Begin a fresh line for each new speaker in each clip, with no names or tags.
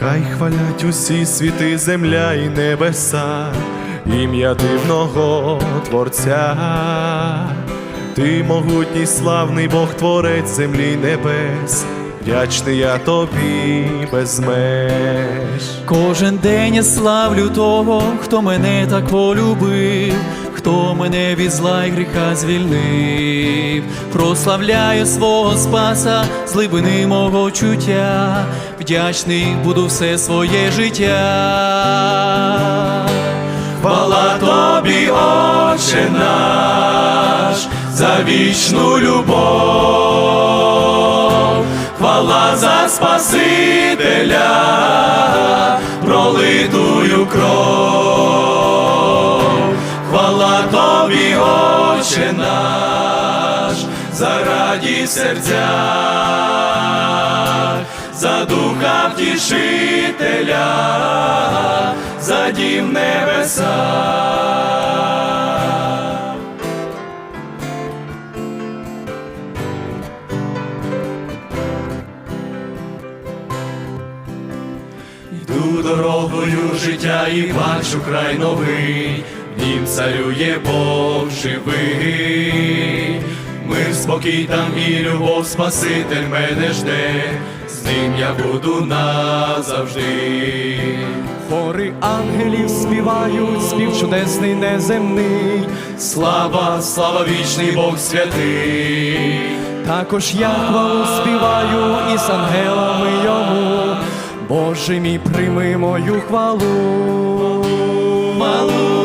Хай хвалять усі світи, земля і небеса, ім'я дивного Творця. Ти могутній славний Бог, творець землі й небес, вдячний я тобі без меж.
Кожен день я славлю того, хто мене так полюбив, хто мене від зла й гріха звільнив, прославляю свого спаса з глибини мого чуття, вдячний буду все своє життя. Хвала тобі, Отче наш, за вічну любов, хвала за Спасителя, пролитую кров, хвала тобі, Отче наш, за радість серця, за духа втішителя, за дім небеса. Йду дорогою життя і бачу край новий, в царює Бог живий. Мир, спокій там і любов, Спаситель мене жде, з ним я буду назавжди.
Хори ангелів співають, спів чудесний неземний,
Слава, слава вічний Бог святий.
також я хвалу співаю із ангелами йому. Боже мій, прийми мою хвалу.
малу.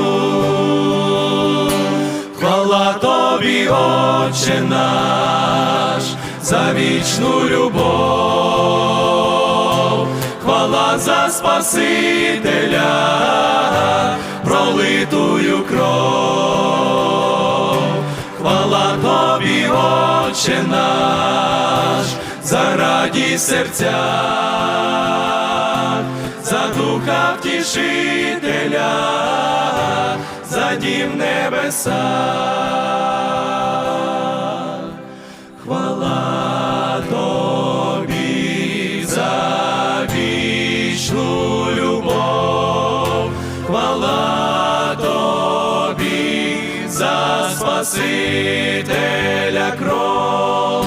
Тобі, Отче наш, за вічну любов, хвала за Спасителя, пролитую кров, хвала тобі, Отче наш, за радість серця за духа втішителя, за дім небеса. Спасителя кров,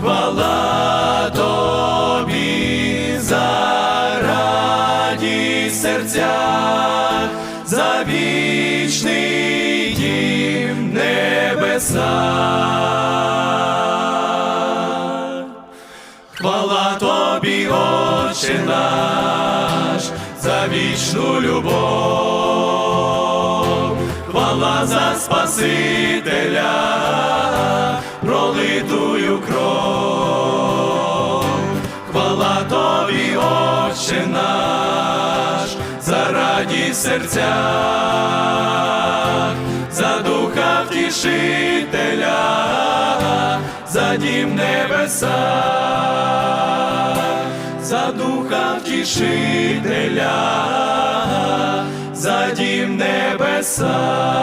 хвала тобі за радість серця, за вічний дім небеса. Хвала тобі, Отче наш, за вічну любов, хвала за Спасителя, пролитую кров, хвала тобі, Отче наш, за серця, за духа втішителя, за дім небеса, за духа втішителя, за дім небеса.